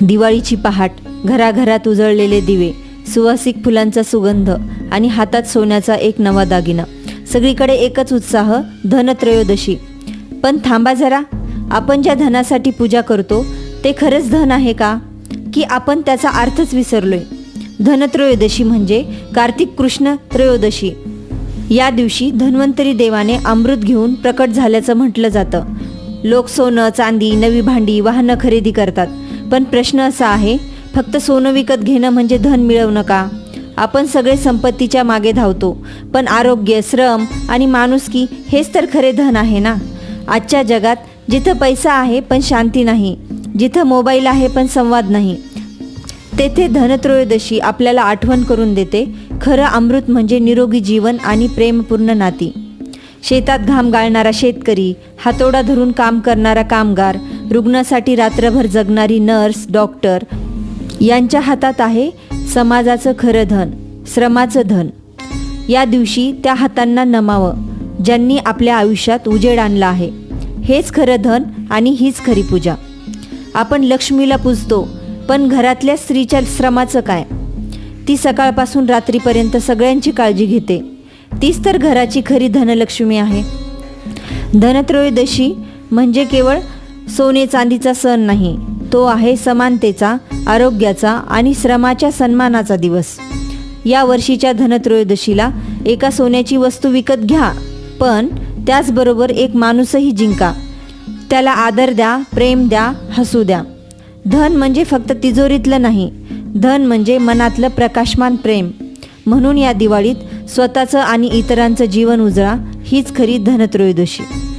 दिवाळीची पहाट घराघरात उजळलेले दिवे सुवासिक फुलांचा सुगंध आणि हातात सोन्याचा एक नवा दागिना. सगळीकडे एकच उत्साह धनत्रयोदशी पण थांबा जरा आपण ज्या धनासाठी पूजा करतो ते खरंच धन आहे का? की आपण त्याचा अर्थच विसरलोय? धनत्रयोदशी म्हणजे कार्तिक कृष्ण त्रयोदशी. या दिवशी धन्वंतरी देवाने अमृत घेऊन प्रकट झाल्याचं म्हटलं जातं. लोक सोनं चांदी नवी भांडी वाहनं खरेदी करतात. पण प्रश्न असा आहे फक्त सोनं विकत घेणं म्हणजे धन मिळवणं का आपण सगळे संपत्तीच्या मागे धावतो पण आरोग्य श्रम आणि माणुसकी हेच तर खरे धन आहे ना? आजच्या जगात जिथं पैसा आहे पण शांती नाही जिथं मोबाईल आहे पण संवाद नाही तेथे धनत्रयोदशी आपल्याला आठवण करून देते खरं अमृत म्हणजे निरोगी जीवन आणि प्रेमपूर्ण नाती. शेतात घाम गाळणारा शेतकरी हातोडा धरून काम करणारा कामगार रुग्णासाठी रात्रभर जगणारी नर्स डॉक्टर यांच्या हातात आहे समाजाचं खरं धन श्रमाचं धन. या दिवशी त्या हातांना नमावं ज्यांनी आपल्या आयुष्यात उजेड आणला आहे. हेच खरं धन आणि हीच खरी पूजा. आपण लक्ष्मीला पूजतो पण घरातल्या स्त्रीच्या श्रमाचं काय? ती सकाळपासून रात्रीपर्यंत सगळ्यांची काळजी घेते. तीच तर घराची खरी धनलक्ष्मी आहे. धनत्रयोदशी म्हणजे केवळ सोने चांदीचा सण नाही. तो आहे समानतेचा आरोग्याचा आणि श्रमाच्या सन्मानाचा दिवस. या वर्षीच्या धनत्रयोदशीला एका सोन्याची वस्तू विकत घ्या पण त्याचबरोबर एक माणूसही जिंका. त्याला आदर द्या प्रेम द्या हसू द्या. धन म्हणजे फक्त तिजोरीतलं नाही धन म्हणजे मनातलं प्रकाशमान प्रेम. म्हणून या दिवाळीत स्वतःचं आणि इतरांचं जीवन उजळा हीच खरी धनत्रयोदशी.